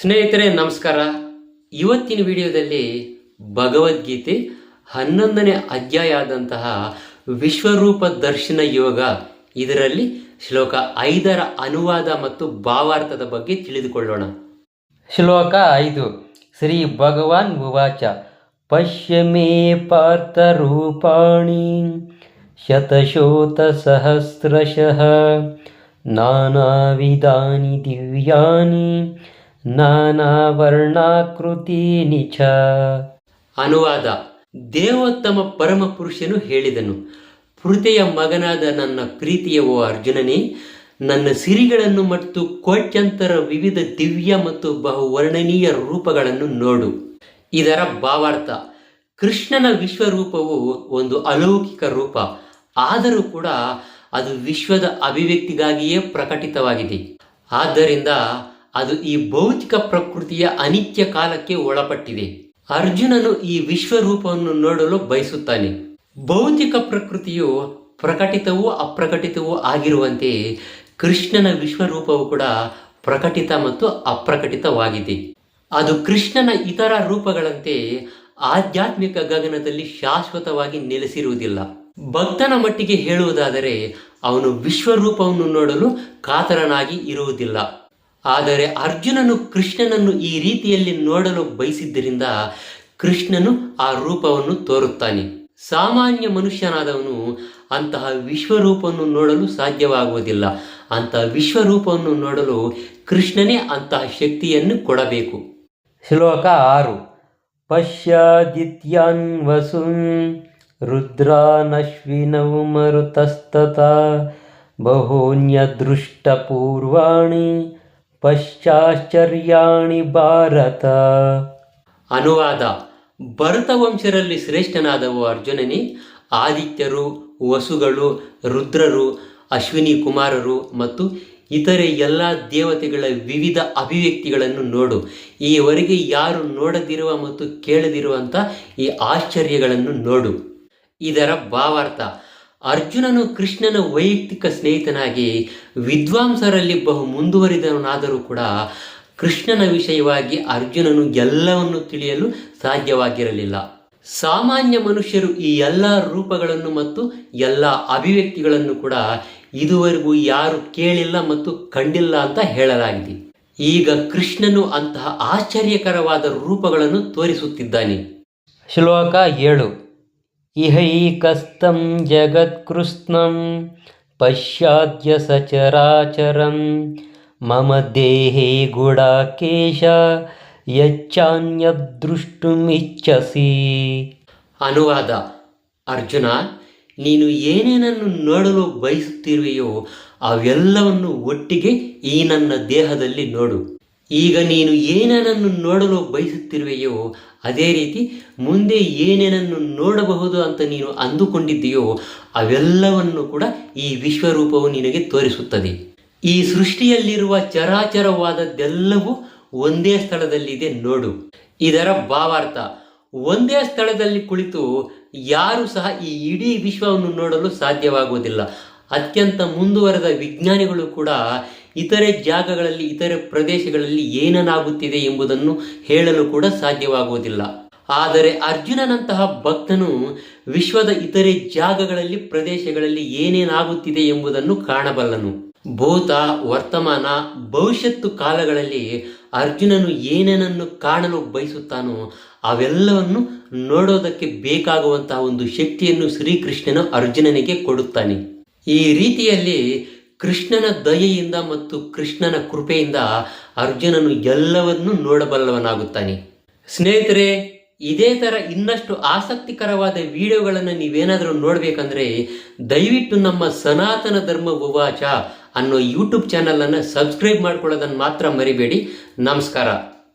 ಸ್ನೇಹಿತರೆ, ನಮಸ್ಕಾರ. ಇವತ್ತಿನ ವಿಡಿಯೋದಲ್ಲಿ ಭಗವದ್ಗೀತೆ ಹನ್ನೊಂದನೇ ಅಧ್ಯಾಯ ಆದಂತಹ ವಿಶ್ವರೂಪ ದರ್ಶನ ಯೋಗ. ಇದರಲ್ಲಿ ಶ್ಲೋಕ ಐದರ ಅನುವಾದ ಮತ್ತು ಭಾವಾರ್ಥದ ಬಗ್ಗೆ ತಿಳಿದುಕೊಳ್ಳೋಣ. ಶ್ಲೋಕ ಐದು. ಶ್ರೀ ಭಗವಾನ್ ಉವಾಚ. ಪಶ್ಯ ಮೇ ಸಹಸ್ರಶಃ ಶತಶೋತಸಹಸ್ರಶಃ. ನಾನಾವಿಧಾನಿ ದಿವ್ಯಾನಿ ನಾನಾವರ್ಣಾಕೃತೀನಿ ಚ ಅನುವಾದ. ದೇವೋತ್ತಮ ಪರಮ ಪುರುಷನು ಹೇಳಿದನು ಪೃಥೆಯ ಮಗನಾದ ನನ್ನ ಪ್ರೀತಿಯ ಓ ಅರ್ಜುನನೇ, ನನ್ನ ಸಿರಿಗಳನ್ನು ಮತ್ತು ಕೋಟ್ಯಂತರ ವಿವಿಧ ದಿವ್ಯ ಮತ್ತು ಬಹುವರ್ಣನೀಯ ರೂಪಗಳನ್ನು ನೋಡು. ಇದರ ಭಾವಾರ್ಥ, ಕೃಷ್ಣನ ವಿಶ್ವರೂಪವು ಒಂದು ಅಲೌಕಿಕ ರೂಪ. ಆದರೂ ಕೂಡ ಅದು ವಿಶ್ವದ ಅಭಿವ್ಯಕ್ತಿಗಾಗಿಯೇ ಪ್ರಕಟಿತವಾಗಿದೆ. ಆದ್ದರಿಂದ ಅದು ಈ ಭೌತಿಕ ಪ್ರಕೃತಿಯ ಅನಿತ್ಯ ಕಾಲಕ್ಕೆ ಒಳಪಟ್ಟಿದೆ. ಅರ್ಜುನನು ಈ ವಿಶ್ವರೂಪವನ್ನು ನೋಡಲು ಬಯಸುತ್ತಾನೆ. ಭೌತಿಕ ಪ್ರಕೃತಿಯು ಪ್ರಕಟಿತವೂ ಅಪ್ರಕಟಿತವೂ ಆಗಿರುವಂತೆ ಕೃಷ್ಣನ ವಿಶ್ವರೂಪವು ಕೂಡ ಪ್ರಕಟಿತ ಮತ್ತು ಅಪ್ರಕಟಿತವಾಗಿದೆ. ಅದು ಕೃಷ್ಣನ ಇತರ ರೂಪಗಳಂತೆ ಆಧ್ಯಾತ್ಮಿಕ ಗಗನದಲ್ಲಿ ಶಾಶ್ವತವಾಗಿ ನೆಲೆಸಿರುವುದಿಲ್ಲ. ಭಕ್ತನ ಮಟ್ಟಿಗೆ ಹೇಳುವುದಾದರೆ ಅವನು ವಿಶ್ವರೂಪವನ್ನು ನೋಡಲು ಕಾತರನಾಗಿ ಇರುವುದಿಲ್ಲ. ಆದರೆ ಅರ್ಜುನನು ಕೃಷ್ಣನನ್ನು ಈ ರೀತಿಯಲ್ಲಿ ನೋಡಲು ಬಯಸಿದ್ದರಿಂದ ಕೃಷ್ಣನು ಆ ರೂಪವನ್ನು ತೋರುತ್ತಾನೆ. ಸಾಮಾನ್ಯ ಮನುಷ್ಯನಾದವನು ಅಂತಹ ವಿಶ್ವರೂಪವನ್ನು ನೋಡಲು ಸಾಧ್ಯವಾಗುವುದಿಲ್ಲ. ಅಂತಹ ವಿಶ್ವರೂಪವನ್ನು ನೋಡಲು ಕೃಷ್ಣನೇ ಅಂತಹ ಶಕ್ತಿಯನ್ನು ಕೊಡಬೇಕು. ಶ್ಲೋಕ ಆರು. ಪಶ್ಯಾದಿತ್ಯಾನ್ ವಸುನ್ ರುದ್ರಾನಶ್ವಿನವು ಮರುತಸ್ತತ. ಬಹೂನ್ಯದೃಷ್ಟಪೂರ್ವಾಣಿ ಪಶ್ಚಾಶ್ಚರ್ಯಾಣಿ ಭಾರತ. ಅನುವಾದ. ಭರತ ವಂಶರಲ್ಲಿ ಶ್ರೇಷ್ಠನಾದವು ಅರ್ಜುನನೇ. ಆದಿತ್ಯರು, ವಸುಗಳು, ರುದ್ರರು, ಅಶ್ವಿನಿ ಕುಮಾರರು ಮತ್ತು ಇತರೆ ಎಲ್ಲ ದೇವತೆಗಳ ವಿವಿಧ ಅಭಿವ್ಯಕ್ತಿಗಳನ್ನು ನೋಡು. ಈವರೆಗೆ ಯಾರು ನೋಡದಿರುವ ಮತ್ತು ಕೇಳದಿರುವಂಥ ಈ ಆಶ್ಚರ್ಯಗಳನ್ನು ನೋಡು. ಇದರ ಭಾವಾರ್ಥ. ಅರ್ಜುನನು ಕೃಷ್ಣನ ವೈಯಕ್ತಿಕ ಸ್ನೇಹಿತನಾಗಿ ವಿದ್ವಾಂಸರಲ್ಲಿ ಬಹು ಮುಂದುವರಿದವನಾದರೂ ಕೂಡ ಕೃಷ್ಣನ ವಿಷಯವಾಗಿ ಅರ್ಜುನನು ಎಲ್ಲವನ್ನು ತಿಳಿಯಲು ಸಾಧ್ಯವಾಗಿರಲಿಲ್ಲ. ಸಾಮಾನ್ಯ ಮನುಷ್ಯರು ಈ ಎಲ್ಲ ರೂಪಗಳನ್ನು ಮತ್ತು ಎಲ್ಲ ಅಭಿವ್ಯಕ್ತಿಗಳನ್ನು ಕೂಡ ಇದುವರೆಗೂ ಯಾರು ಕೇಳಿಲ್ಲ ಮತ್ತು ಕಂಡಿಲ್ಲ ಅಂತ ಹೇಳಲಾಗಿದೆ. ಈಗ ಕೃಷ್ಣನು ಅಂತಹ ಆಶ್ಚರ್ಯಕರವಾದ ರೂಪಗಳನ್ನು ತೋರಿಸುತ್ತಿದ್ದಾನೆ. ಶ್ಲೋಕ ಏಳು. ಇಹೈಕಸ್ತಂ ಜಗತ್ಕೃಷ್ಣಂ ಪಶ್ಚಾದ್ಯ ಸಚರಾಚರಂ ಮಮ ದೇಹೇ ಗುಡಾಕೇಶ ಯಚ್ಚಾನ್ಯದೃಷ್ಟುಮಿಚ್ಛಸಿ ಅನುವಾದ ಅರ್ಜುನ ನೀನು ಏನೇನನ್ನು ನೋಡಲು ಬಯಸುತ್ತಿರುವೆಯೋ ಅವೆಲ್ಲವನ್ನು ಒಟ್ಟಿಗೆ ಈ ನನ್ನ ದೇಹದಲ್ಲಿ ನೋಡು. ಈಗ ನೀನು ಏನೇನನ್ನು ನೋಡಲು ಬಯಸುತ್ತಿರುವೆಯೋ, ಅದೇ ರೀತಿ ಮುಂದೆ ಏನೇನನ್ನು ನೋಡಬಹುದು ಅಂತ ನೀನು ಅಂದುಕೊಂಡಿದ್ದೀಯೋ, ಅವೆಲ್ಲವನ್ನು ಕೂಡ ಈ ವಿಶ್ವರೂಪವು ನಿನಗೆ ತೋರಿಸುತ್ತದೆ. ಈ ಸೃಷ್ಟಿಯಲ್ಲಿರುವ ಚರಾಚರವಾದದ್ದೆಲ್ಲವೂ ಒಂದೇ ಸ್ಥಳದಲ್ಲಿದೆ ನೋಡು. ಇದರ ಭಾವಾರ್ಥ, ಒಂದೇ ಸ್ಥಳದಲ್ಲಿ ಕುಳಿತು ಯಾರು ಸಹ ಈ ಇಡೀ ವಿಶ್ವವನ್ನು ನೋಡಲು ಸಾಧ್ಯವಾಗುವುದಿಲ್ಲ. ಅತ್ಯಂತ ಮುಂದುವರೆದ ವಿಜ್ಞಾನಿಗಳು ಕೂಡ ಇತರೆ ಜಾಗಗಳಲ್ಲಿ, ಇತರೆ ಪ್ರದೇಶಗಳಲ್ಲಿ ಏನನಾಗುತ್ತಿದೆ ಎಂಬುದನ್ನು ಹೇಳಲು ಕೂಡ ಸಾಧ್ಯವಾಗುವುದಿಲ್ಲ. ಆದರೆ ಅರ್ಜುನನಂತಹ ಭಕ್ತನು ವಿಶ್ವದ ಇತರೆ ಜಾಗಗಳಲ್ಲಿ, ಪ್ರದೇಶಗಳಲ್ಲಿ ಏನೇನಾಗುತ್ತಿದೆ ಎಂಬುದನ್ನು ಕಾಣಬಲ್ಲನು. ಭೂತ, ವರ್ತಮಾನ, ಭವಿಷ್ಯತ್ತು ಕಾಲಗಳಲ್ಲಿ ಅರ್ಜುನನು ಏನೇನನ್ನು ಕಾಣಲು ಬಯಸುತ್ತಾನೋ ಅವೆಲ್ಲವನ್ನು ನೋಡೋದಕ್ಕೆ ಬೇಕಾಗುವಂತಹ ಒಂದು ಶಕ್ತಿಯನ್ನು ಶ್ರೀಕೃಷ್ಣನು ಅರ್ಜುನನಿಗೆ ಕೊಡುತ್ತಾನೆ. ಈ ರೀತಿಯಲ್ಲಿ ಕೃಷ್ಣನ ದಯೆಯಿಂದ ಮತ್ತು ಕೃಷ್ಣನ ಕೃಪೆಯಿಂದ ಅರ್ಜುನನು ಎಲ್ಲವನ್ನೂ ನೋಡಬಲ್ಲವನಾಗುತ್ತಾನೆ. ಸ್ನೇಹಿತರೆ, ಇದೇ ಥರ ಇನ್ನಷ್ಟು ಆಸಕ್ತಿಕರವಾದ ವಿಡಿಯೋಗಳನ್ನು ನೀವೇನಾದರೂ ನೋಡಬೇಕಂದ್ರೆ ದಯವಿಟ್ಟು ನಮ್ಮ ಸನಾತನ ಧರ್ಮ ಉವಾಚ ಅನ್ನೋ ಯೂಟ್ಯೂಬ್ ಚಾನಲನ್ನು ಸಬ್ಸ್ಕ್ರೈಬ್ ಮಾಡ್ಕೊಳ್ಳೋದನ್ನು ಮಾತ್ರ ಮರಿಬೇಡಿ. ನಮಸ್ಕಾರ.